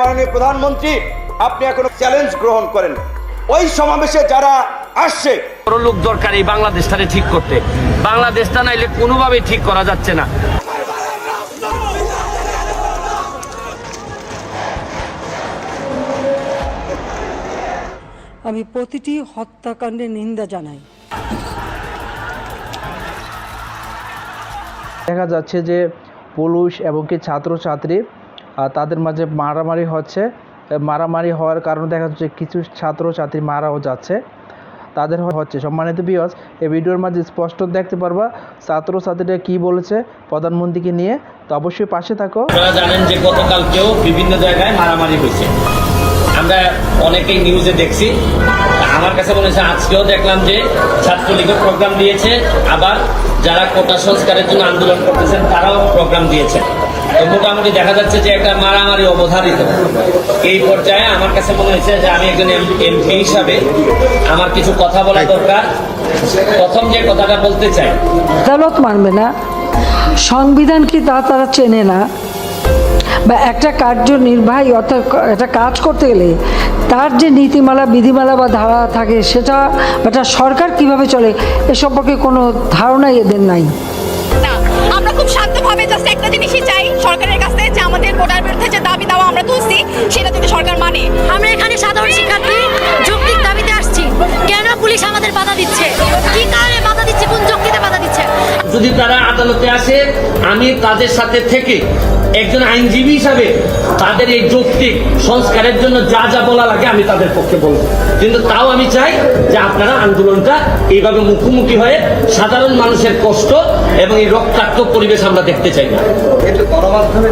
মাননীয় প্রধানমন্ত্রী আপনি এখন চ্যালেঞ্জ গ্রহণ করেন। ওই সমাবেশে যারা আসছে বড় লোক দরকার এই বাংলাদেশটারে ঠিক করতে। বাংলাদেশটা নাইলে কোনোভাবেই ঠিক করা যাচ্ছে না। আমি প্রতিটি হত্যাকাণ্ডের নিন্দা জানাই। দেখা যাচ্ছে যে পুলিশ এবং কি ছাত্রছাত্রী তাদের মাঝে মারামারি হচ্ছে। মারামারি হওয়ার কারণে দেখা যাচ্ছে কিছু ছাত্রছাত্রী মারাও যাচ্ছে। তাদের হচ্ছে। সম্মানিত বিয়স এই ভিডিওর মাঝে স্পষ্ট দেখতে পারবা ছাত্রছাত্রীরা কি বলেছে প্রধানমন্ত্রীকে নিয়ে। তো অবশ্যই পাশে থাকো। জানেন যে গতকালকেও বিভিন্ন জায়গায় মারামারি হয়েছে। আমরা অনেকেই নিউজে দেখছি। আমার কাছে মনে হচ্ছে আজকেও দেখলাম যে ছাত্রলীগের প্রোগ্রাম দিয়েছে। আবার যারা কোটা সংস্কারের জন্য আন্দোলন করতেছেন, তারাও প্রোগ্রাম দিয়েছে তো মোটামুটি দেখা যাচ্ছে যে একটা মারামারি অবধারিত। এই পর্যায়ে আমার কাছে মনে হয়েছে যে আমি একজন এমপি হিসাবে আমার কিছু কথা বলা দরকার। প্রথম যে কথাটা বলতে চাই আদালত মানবে না সংবিধান কি তা তারা চেনে না বা একটা কার্যনির্বাহী অর্থাৎ একটা কাজ করতে গেলে তার যে নীতিমালা বিধিমালা বা ধারা থাকে সেটা একটা সরকার কীভাবে চলে এ সম্পর্কে কোনো ধারণাই এদের নাই। আমরা খুব শান্তভাবে জাস্ট একটা জিনিসই চাই সরকারের কাছে যে আমাদের ভোটার বিরুদ্ধে যে দাবি দাওয়া আমরা তুলছি, সেটা যদি সরকার মানে। আমরা এখানে সাধারণ শিক্ষার্থী যদি তারা আদালতে আসে, আমি তাদের সাথে থেকে একজন আইনজীবী হিসাবে তাদের এই যৌক্তিক সংস্কারের জন্য যা যা বলা লাগে আমি তাদের পক্ষে বলব। কিন্তু তাও আমি চাই যে আপনারা আন্দোলনটা এইভাবে মুখোমুখি হয়ে সাধারণ মানুষের কষ্ট এবং এই রক্তাক্ত পরিবেশ আমরা দেখতে চাই না। গণমাধ্যমে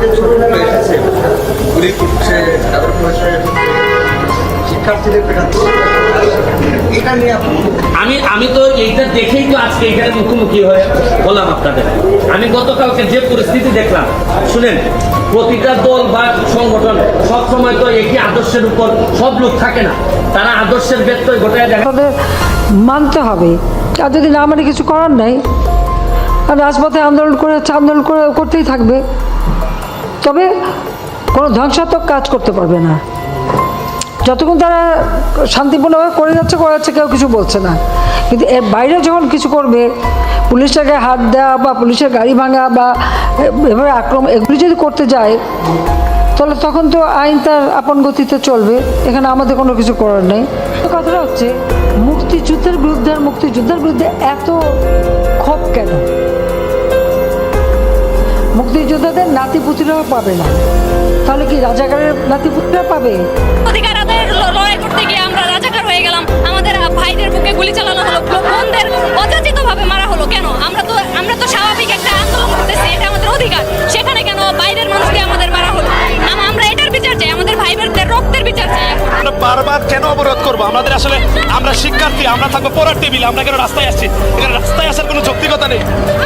শিক্ষার্থীদের আমি আমি তো এইটা দেখেই তো আজকে এখানে মুখোমুখি হয়ে বললাম আপনাদের। আমি গতকালকে যে পরিস্থিতি দেখলাম শুনেন প্রতিটা দল বা সংগঠন সব সময় তো একই আদর্শের উপর সব লোক থাকে না। তারা আদর্শের ব্যত্যয় ঘটায় দেখা মানতে হবে। আর যদি না মানে কিছু করার নাই আর রাজপথে আন্দোলন করে আন্দোলন করে করতেই থাকবে তবে কোনো ধ্বংসাত্মক কাজ করতে পারবে না। যতক্ষণ তারা শান্তিপূর্ণভাবে করে যাচ্ছে করে যাচ্ছে, কেউ কিছু বলছে না। কিন্তু এর বাইরে যখন কিছু করবে, পুলিশের গায়ে হাত দেওয়া বা পুলিশের গাড়ি ভাঙা বা এভাবে আক্রমণ, এগুলি যদি করতে যায়, তাহলে তখন তো আইন তার আপন গতিতে চলবে। এখানে আমাদের কোনো কিছু করার নেই। তো কথাটা হচ্ছে, মুক্তিযুদ্ধের বিরুদ্ধে আর মুক্তিযুদ্ধের বিরুদ্ধে এত ক্ষোভ কেন? মুক্তিযোদ্ধাদের নাতিপুতিরাও পাবে না। তাহলে কি রাজাকারের নাতিপুতিরা পাবে? অধিকার আদায়ের ল- লড়াই করতে গিয়ে আমরা রাজাকার হয়ে গেলাম। আমাদের ভাইদের বুকে গুলি চালানো হলো বোনদের অযাচিত ভাবে মারা হলো। কেন? আমরা তো আমরা তো স্বাভাবিক একটা আন্দোলন করতেছি এটা আমাদের অধিকার। সেখানে কেন বাইরের মানুষকে আমাদের মারা হলো? আম- আমরা এটার বিচার চাই আমাদের ভাই বোনদের রক্তের বিচার চাই। আমরা বারবার কেন অবরোধ করব? আমাদের আসলে আমরা শিক্ষার্থী আমরা থাকব পড়ার টেবিলে আমরা কেন রাস্তায় আসছি? এখানে রাস্তায় আসার কোনো যৌক্তিকতা নেই।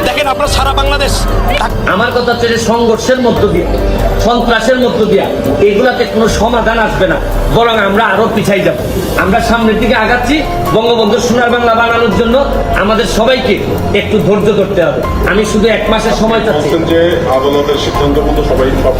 দেখেন আপনারা সারা বাংলাদেশ। আমার কথা হচ্ছে যে সংঘর্ষের মধ্য দিয়ে। সন্ত্রাসের মধ্য দিয়া। এগুলাতে কোনো সমাধান আসবে না। বরং আমরা আরও পিছাই যাব। আমরা সামনের দিকে আগাচ্ছি বঙ্গবন্ধু সোনার বাংলা বানানোর জন্য আমাদের সবাইকে একটু ধৈর্য ধরতে হবে। আমি শুধু এক মাসের সময় চাচ্ছি। যে আদালতের সিদ্ধান্ত মতো সবাই সব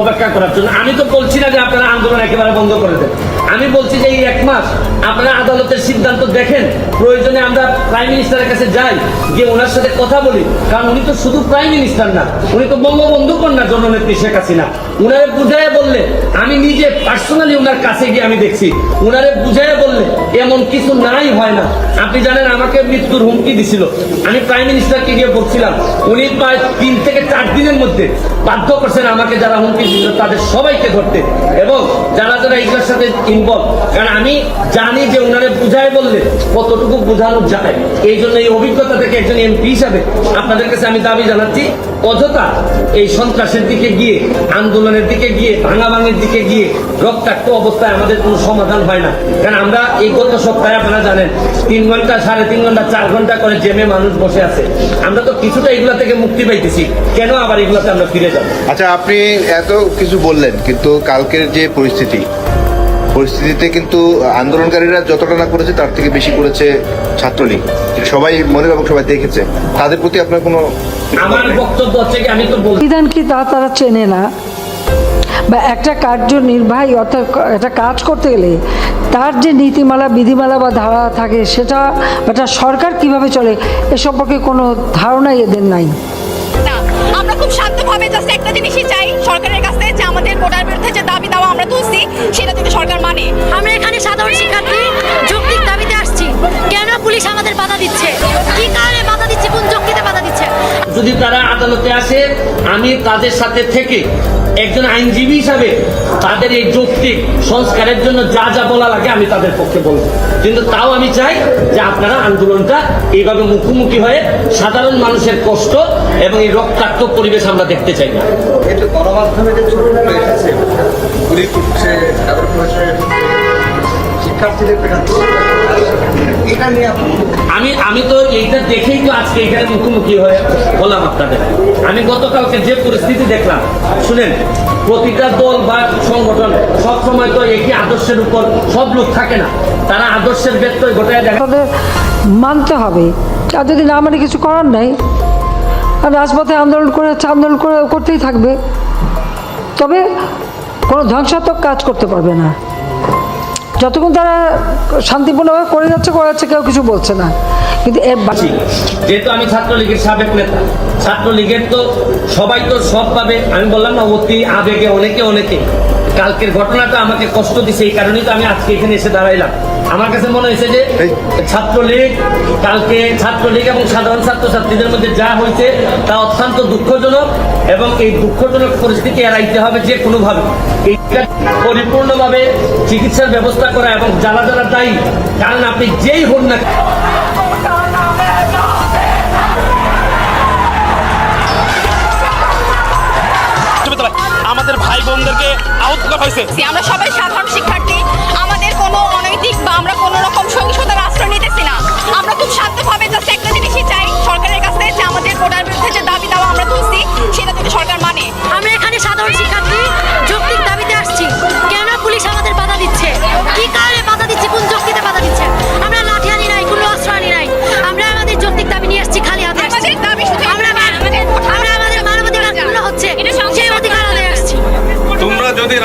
অপেক্ষা করার জন্য। আমি তো বলছি না যে আপনারা আন্দোলন একেবারে বন্ধ করে দেন। আমি বলছি যে এই এক মাস আপনারা আদালতের সিদ্ধান্ত দেখেন। প্রয়োজনে আমরা প্রাইম মিনিস্টারের কাছে যাই গিয়ে ওনার সাথে কথা বলি। কারণ উনি তো শুধু প্রাইম মিনিস্টার না উনি তো বঙ্গবন্ধু কন্যা জননেত্রী শেখ হাসিনা। উনারে বুঝাইয়া বললে আমি নিজে পার্সোনালি ওনার কাছে গিয়ে আমি দেখছি। উনারে বুঝাইয়া বললে এমন কিছু নাই হয় না। আপনি জানেন আমাকে মৃত্যুর হুমকি দিছিল। আমি প্রাইম মিনিস্টারকে গিয়ে বলছিলাম, উনি প্রায় তিন থেকে চার দিনের মধ্যে বাধ্য করছেন আমাকে যারা হুমকি দিছিল তাদের সবাইকে ধরতে এবং যারা যারা এইগুলোর সাথে ইনভলভ কারণ আমি জানি যে ওনারে বুঝায় বললে কতটুকু বোঝানো যায়। এই জন্য এই অভিজ্ঞতা থেকে একজন এমপি হিসাবে আপনাদের কাছে আমি দাবি জানাচ্ছি, অযথা এই সন্ত্রাসের দিকে গিয়ে, আন্দোলনের দিকে গিয়ে, ভাঙাভাঙির দিকে গিয়ে, রক্তাক্ত অবস্থায় আমাদের কোনো সমাধান হয় না। কারণ আমরা এই গত সপ্তাহে আপনারা জানেন তিন ঘণ্টা সাড়ে তিন ঘণ্টা চার ঘণ্টা করে জেমে মানুষ বসে আছে। আমরা তো কিছুটা এগুলা থেকে মুক্তি পাইতেছি। কেন আবার এগুলাতে আমরা ফিরে যাব? আচ্ছা আপনি এত কিছু বললেন কিন্তু কালকের যে পরিস্থিতি পরিস্থিতিতে কিন্তু আন্দোলনকারীরা যতটা না করেছে তার থেকে বেশি করেছে ছাত্রলীগ। সবাই মনে এবং সবাই দেখেছে। তাদের প্রতি আপনার কোনো আমার বক্তব্য হচ্ছে কি আমি তো বলছি কি তা তারা চেনে না। বা একটা কার্যনির্বাহী অর্থাৎ একটা কাজ করতে গেলে তার যে নীতিমালা বিধিমালা বা ধারা থাকে সেটা বা একটা সরকার কীভাবে চলে এ সম্পর্কে কোনো ধারণাই এদের নাই। না আমরা খুব শান্তভাবে জাস্ট একটা জিনিসই চাই সরকারের কাছে যে আমাদের কোটার বিরুদ্ধে যে দাবি দাওয়া আমরা তুলছি সেটা যদি সরকার মানে। আমরা এখানে সাধারণ শিক্ষার্থী আসছি কেন পুলিশ আমাদের বাধা দিচ্ছে? কি কারণে বাধা দিচ্ছে? কোন যুক্তিতে বাধা দিচ্ছে? যদি তারা আদালতে আসে আমি তাদের সাথে থেকে একজন আইনজীবী হিসাবে তাদের এই যৌক্তিক সংস্কারের জন্য যা যা বলা লাগে আমি তাদের পক্ষে বলব। কিন্তু তাও আমি চাই যে আপনারা আন্দোলনটা এইভাবে মুখোমুখি হয়ে সাধারণ মানুষের কষ্ট এবং এই রক্তাক্ত পরিবেশ আমরা দেখতে চাই না। শিক্ষার্থীদের আমি আমি তো এইটা দেখেই তো আজকে এখানে মুখোমুখি হয়ে বললাম আপনাদের। আমি গতকালকে যে পরিস্থিতি দেখলাম শুনেন প্রতিটা দল বা সংগঠন সব সময় তো একই আদর্শের উপর সব লোক থাকে না। তারা আদর্শের ব্যত্যয় ঘটায় দেখা মানতে হবে। আর যদি না মানে কিছু করার নাই আর রাজপথে আন্দোলন করে আন্দোলন করে করতেই থাকবে তবে কোনো ধ্বংসাত্মক কাজ করতে পারবে না। যতক্ষণ তারা শান্তিপূর্ণভাবে করে যাচ্ছে করে যাচ্ছে, কেউ কিছু বলছে না। কিন্তু এর যেহেতু আমি ছাত্রলীগের সাবেক নেতা, ছাত্রলীগের তো সবাই তো সব পাবে। আমি বললাম না, অতি আবেগে অনেকে অনেকে। কালকের ঘটনাটা আমাকে কষ্ট দিছে এই কারণেই তো আমি আজকে এখানে এসে দাঁড়াইলাম। আমার কাছে মনে হয়েছে যে ছাত্রলীগ কালকে ছাত্রলীগ এবং সাধারণ ছাত্রছাত্রীদের মধ্যে যা হয়েছে তা অত্যন্ত দুঃখজনক এবং এই দুঃখজনক পরিস্থিতি এড়াইতে হবে যে কোনোভাবে। এইটা পরিপূর্ণভাবে চিকিৎসার ব্যবস্থা করা এবং যারা যারা দায়ী কারণ আপনি যেই হন না আমাদের ভাই বোনদেরকে আউট করা হয়েছে। আমরা সবাই সাধারণ শিক্ষার্থী। আমাদের কোনো অনৈতিক বা আমরা কোনো রকম সহিংসতার আশ্রয় নিতেছি না। আমরা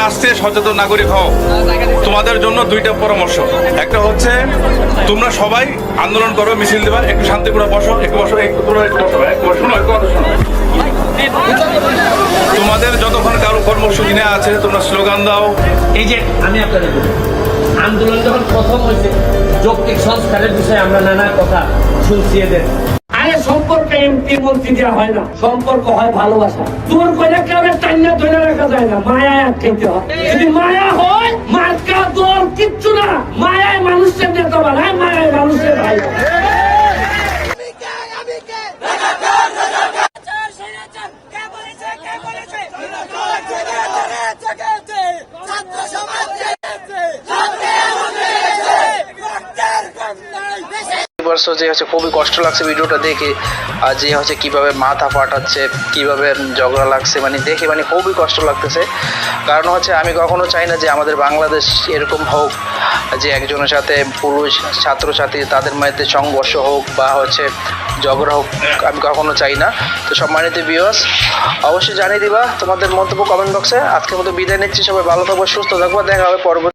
রাষ্ট্রে সচেতন নাগরিক হও। তোমাদের জন্য দুইটা পরামর্শ। একটা হচ্ছে, তোমরা সবাই আন্দোলন করো, মিছিল দেবা, একটু শান্তিপূর্ণ বসো, একটু বসো, একটু একটু বসো শোনো তোমাদের যতক্ষণ কারও কর্মসূচি নেওয়া আছে, তোমরা স্লোগান দাও। এই যে আমি আপনাদের আন্দোলন যখন প্রথম হয়েছে, যৌক্তিক সংস্কারের বিষয়ে আমরা নানা কথা শুনছি এদের। আরে সম্পর্কে এমপি, মন্ত্রী দেওয়া হয় না। সম্পর্ক হয় ভালোবাসা। জোর করে কাউকে টাইনা ধরে রাখা যায় না? মায়ায় আটকাইতে হয়। যদি মায়া হয়, মার্কা দল কিচ্ছু না। মায়ায় মানুষের নেতা বানায় মায়ায় মানুষের ভাই। বানায়। বর্ষ যে হচ্ছে খুবই কষ্ট লাগছে ভিডিওটা দেখে। আর যে হচ্ছে কীভাবে মাথা ফাটাচ্ছে, কীভাবে ঝগড়া লাগছে মানে দেখে মানে খুবই কষ্ট লাগতেছে। কারণ হচ্ছে আমি কখনো চাই না যে আমাদের বাংলাদেশ এরকম হোক, যে একজনের সাথে পুরুষ, ছাত্রছাত্রী তাদের মধ্যে সংঘর্ষ হোক বা হচ্ছে ঝগড়া হোক, আমি কখনো চাই না। তো সম্মানিত বিওয়াস অবশ্যই জানিয়ে দিবা তোমাদের মন্তব্য কমেন্ট বক্সে আজকের মতো বিদায় নিচ্ছি, সবাই ভালো থাকব, সুস্থ থাকব, দেখা হবে পরবর্তী